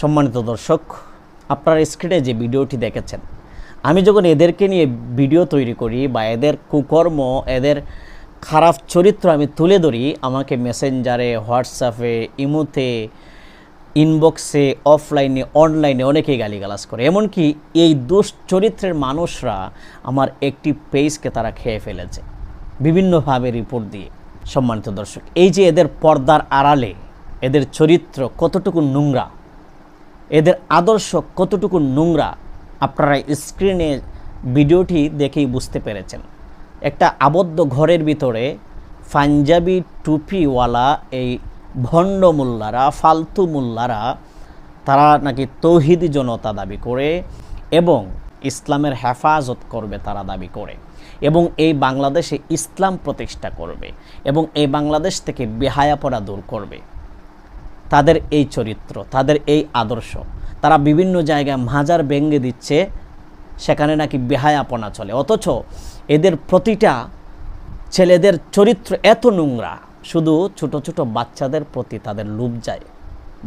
সম্মানিত দর্শক, আপনারা স্ক্রিনে যে ভিডিওটি দেখেছেন, আমি যখন এদেরকে নিয়ে ভিডিও তৈরি করি বা এদের কুকর্ম, এদের খারাপ চরিত্র আমি তুলে ধরি, আমাকে মেসেঞ্জারে হোয়াটসঅ্যাপে ইমোতে ইনবক্সে অফলাইনে অনলাইনে অনেকেই গালিগালাজ করে। এমনকি এই দুশ্চরিত্রের মানুষরা আমার একটি পেজকে তারা খেয়ে ফেলেছে। বিভিন্নভাবে রিপোর্ট দিয়ে সম্মানিত দর্শক, এই যে এদের পর্দার আড়ালে, এদের চরিত্র কতটুকু নোংরা, এদের আদর্শ কতটুকু নোংরা, আপনারা স্ক্রিনে ভিডিওটি দেখেই বুঝতে পেরেছেন। একটা আবদ্ধ ঘরের ভিতরে পাঞ্জাবি টুপিওয়ালা এই ভণ্ড মোল্লারা ফালতু মোল্লারা, তারা নাকি তৌহিদি জনতা দাবি করে এবং ইসলামের হেফাজত করবে তারা দাবি করে এবং এই বাংলাদেশে ইসলাম প্রতিষ্ঠা করবে এবং এই বাংলাদেশ থেকে বেহায়াপড়া দূর করবে। তাদের এই চরিত্র, তাদের এই আদর্শ, তারা বিভিন্ন জায়গায় মাজার ব্যঙ্গে দিচ্ছে, সেখানে নাকি বেহায়াপনা চলে। অথচ এদের প্রতিটা ছেলেদের চরিত্র এত নোংরা শুধু ছোট ছোট বাচ্চাদের প্রতি তাদের লুপ যায়,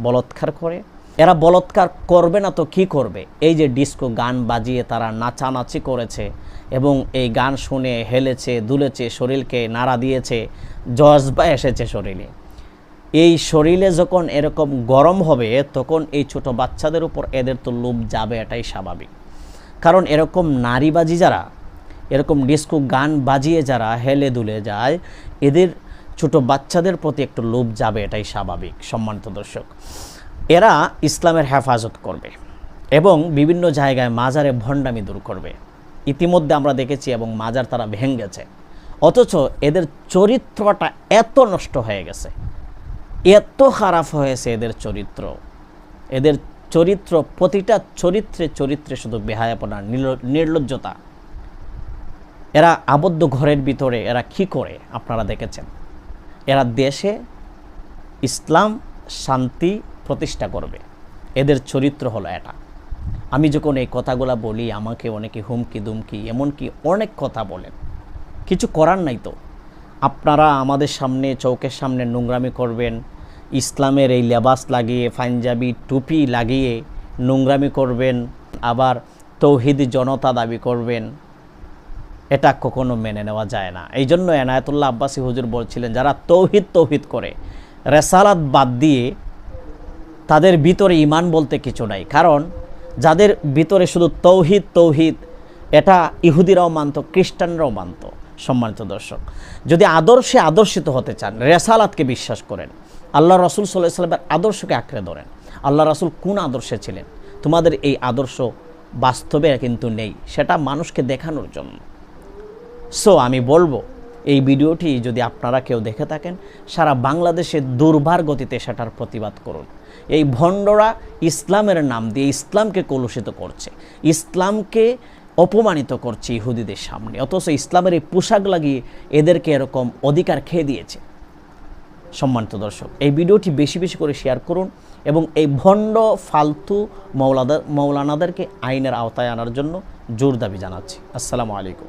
বলৎকার করে। এরা বলৎকার করবে না তো কি করবে? এই যে ডিস্কো গান বাজিয়ে তারা নাচানাচি করেছে এবং এই গান শুনে হেলেছে, দুলেছে, শরীরকে নাড়া দিয়েছে, জজবা এসেছে শরীরে। এই শরীরে যখন এরকম গরম হবে, তখন এই ছোট বাচ্চাদের উপর এদের তো লোভ যাবে, এটাই স্বাভাবিক। কারণ এরকম নারীবাজি যারা, এরকম ডিস্কো গান বাজিয়ে যারা, হেলে দুলে যায়, এদের ছোট বাচ্চাদের প্রতি একটু লোভ যাবে, এটাই স্বাভাবিক, সম্মানিত দর্শক। এরা ইসলামের হেফাজত করবে এবং বিভিন্ন জায়গায় মাজারে ভণ্ডামি দূর করবে। ইতিমধ্যে আমরা দেখেছি এবং মাজার তারা ভেঙ্গেছে অথচ এদের চরিত্রটা এত নষ্ট হয়ে গেছে, এত খারাপ হয়েছে এদের চরিত্র। এদের চরিত্র, প্রতিটা চরিত্রে চরিত্রে শুধু বেহায়াপনা নির্ল- নির্লজ্জতা। এরা আবদ্ধ ঘরের ভিতরে, এরা কি করে? আপনারা দেখেছেন। এরা দেশে ইসলাম, শান্তি প্রতিষ্ঠা করবে। এদের চরিত্র হলো এটা। আমি যখন এই কথাগুলো বলি, আমাকে অনেকে হুমকি দুমকি, এমনকি অনেক কথা বলেন। কিছু করার নাই তো। আপনারা আমাদের সামনে, চৌকের সামনে নোংরামি করবেন। ইসলামের এই লেবাস লাগিয়ে, পাঞ্জাবি টুপি লাগিয়ে নোংরামি করবেন। আবার তৌহিদ জনতা দাবি করবেন। এটা কখনো মেনে নেওয়া যায় না। এই জন্য এনায়তুল্লাহ আব্বাসী হুজুর বলছিলেন, যারা তৌহিদ তৌহিদ করে, রেসালাত বাদ দিয়ে তাদের ভিতরে ইমান বলতে কিছু নাই। কারণ যাদের ভিতরে শুধু তৌহিদ তৌহিদ, এটা ইহুদিরাও মানত, খ্রিস্টানরাও মানত, সম্মানিত দর্শক। যদি আদর্শে আদর্শিত হতে চান, রেসালাতকে বিশ্বাস করেন। আল্লাহ রসুল সাল্লাহ সাল্লামের আদর্শকে আঁকড়ে ধরেন। আল্লাহ রসুল কোন আদর্শে ছিলেন? তোমাদের এই আদর্শ বাস্তবে কিন্তু নেই, সেটা মানুষকে দেখানোর জন্য। সো আমি বলব, এই ভিডিওটি যদি আপনারা কেউ দেখে থাকেন, সারা বাংলাদেশে দুর্বার গতিতে সেটার প্রতিবাদ করুন। এই ভণ্ডরা ইসলামের নাম দিয়ে ইসলামকে কলুষিত করছে। ইসলামকে অপমানিত করছে ইহুদিদের সামনে। অথচ ইসলামের এই পোশাক লাগিয়ে এদেরকে এরকম অধিকার খেয়ে দিয়েছে। সম্মানিত দর্শক, এই ভিডিওটি বেশি বেশি করে শেয়ার করুন এবং এই ভণ্ড, ফালতু মৌলাদার মৌলানাদেরকে আইনের আওতায় আনার জন্য জোর দাবি জানাচ্ছি। আসসালামু আলাইকুম।